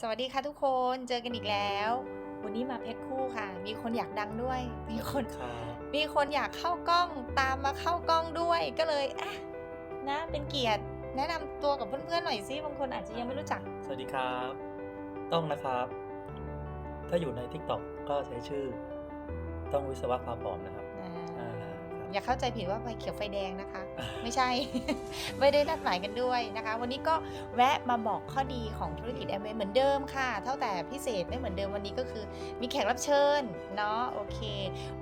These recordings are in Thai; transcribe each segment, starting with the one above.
สวัสดีค่ะทุกคนเจอกันอีกแล้ว วันนี้มาแพ็คคู่ค่ะ มีคนอยากดังด้วย มีคนครับมีคนอยากเข้ากล้องตามมาเข้ากล้องด้วยก็เลยอะนะเป็นเกียรติแนะนำตัวกับเพื่อนๆหน่อยสิบางคนอาจจะยังไม่รู้จัก สวัสดีครับ ต้องนะครับ ถ้าอยู่ใน Tik t o k ก็ใช้ชื่อ ต้องวิศวะพาผอมนะครับ อ่าอ่าครับอย่าเข้าใจผิดว่าไฟเขียวไฟแดงนะคะ ไม่ใช่ ไม่ได้นัดหมายกันด้วยนะคะ วันนี้ก็แวะมาบอกข้อดีของธุรกิจแอมเวย์เหมือนเดิมค่ะ เท่าแต่พิเศษไม่เหมือนเดิมวันนี้ก็คือ มีแขกรับเชิญเนาะโอเค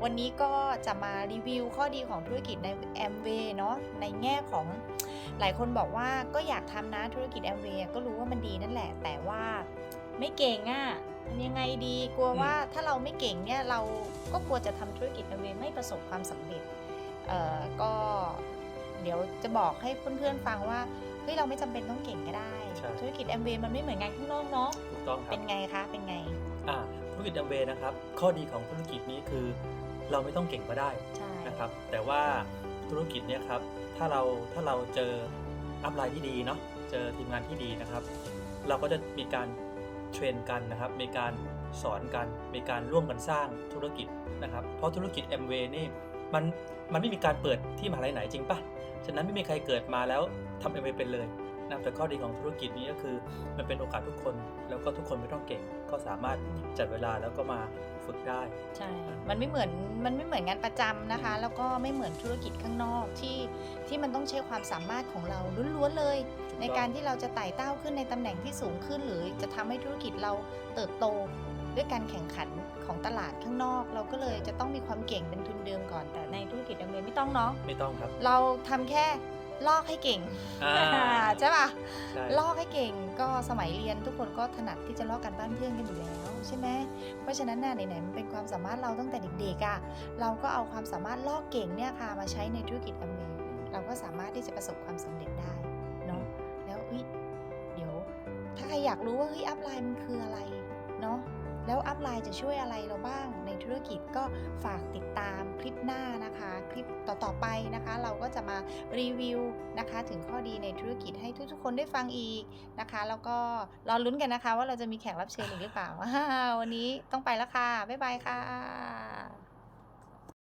วันนี้ก็จะมารีวิวข้อดีของธุรกิจในแอมเวย์เนาะในแง่ของหลายคนบอกว่าก็อยากทำนะธุรกิจแอมเวย์ก็รู้ว่ามันดีนั่นแหละ แต่ว่าไม่เก่งอะ่ะทำยังไงดีกลัวว่าถ้าเราไม่เก่งเนี่ยเราก็กลัวจะทำธุรกิจแอมเวย์ไม่ประสบความสำเร็จเอ่อ ก็เดี๋ยวจะบอกให้เพื่อนๆฟังว่าเฮ้ยเราไม่จำเป็นต้องเก่งก็ได้ใช่ธุรกิจแอมเวย์มันไม่เหมือนงานข้างนอกเนาะถูกต้องครัเป็บนไงคะเป็นไงอ่าธุรกิจดัมเบลนะครับ ข้อดีของธุรกิจนี้คือ เราไม่ต้องเก่งก็ได้ใช่นะครับ แต่ว่าธุรกิจเนี้ยครับถ้าเราถ้าเราเจออัพไลน์ที่ดีเนาะเจอทีมงานที่ดีนะครับ เราก็จะมีการเทรนกันนะครับ มีการสอนกัน มีการร่วมกันสร้างธุรกิจนะครับ เพราะธุรกิจ m w นี่ มันมันไม่มีการเปิดที่มหาลัยไหนจริงปะฉะนั้นไม่มีใครเกิดมาแล้วทำ m w เป็นเลยนะแต่ข้อดีของธุรกิจนี้ก็คือ มันเป็นโอกาสทุกคน แล้วก็ทุกคนไม่ต้องเก่ง ก็สามารถจัดเวลาแล้วก็มาฝึกได้ ใช่ มันไม่เหมือน มันไม่เหมือนงานประจำนะคะ แล้วก็ไม่เหมือนธุรกิจข้างนอกที่ที่มันต้องใช้ความสามารถของเราล้วนๆเลย ในการที่เราจะไต่เต้าขึ้นในตำแหน่งที่สูงขึ้น หรือจะทำให้ธุรกิจเราเติบโต ด้วยการแข่งขันของตลาดข้างนอก เราก็เลยจะต้องมีความเก่งเป็นทุนเดิมก่อน แต่ในธุรกิจดำเนินไม่ต้องเนาะไม่ต้องครับ เราทำแค่ลอกให้เก่งอ่าใช่ป่ะใช่ลอกให้เก่งก็สมัยเรียนทุกคนก็ถนัดที่จะลอกกันบ้านเพื่อนกันอยู่แล้วใช่ไหมเพราะฉะนั้นน่ะไหนๆมันเป็นความสามารถเราตั้งแต่เด็กๆอะ่ะเราก็เอาความสามารถลอกเก่งเนี่ยค่ะมาใช้ในธุรกิจอเมย์เราก็สามารถที่จะประสบความสำเร็จได้เนาะแล้วเอ้ยเดี๋ยว ถ้าใครอยากรู้ว่าเฮ้ยอัพไลน์มันคืออะไรเนาะ แล้วอัพไลน์จะช่วยอะไรเราบ้างในธุรกิจก็ฝากติดตามคลิปหน้านะคะ คลิปต่อๆไปนะคะ เราก็จะมารีวิวนะคะ ถึงข้อดีในธุรกิจให้ทุกๆคนได้ฟังอีกนะคะ แล้วก็รอลุ้นกันนะคะ ว่าเราจะมีแขกรับเชิญอีกหรือเปล่าวันนี้ต้องไปแล้วค่ะบ๊ายบายค่ะ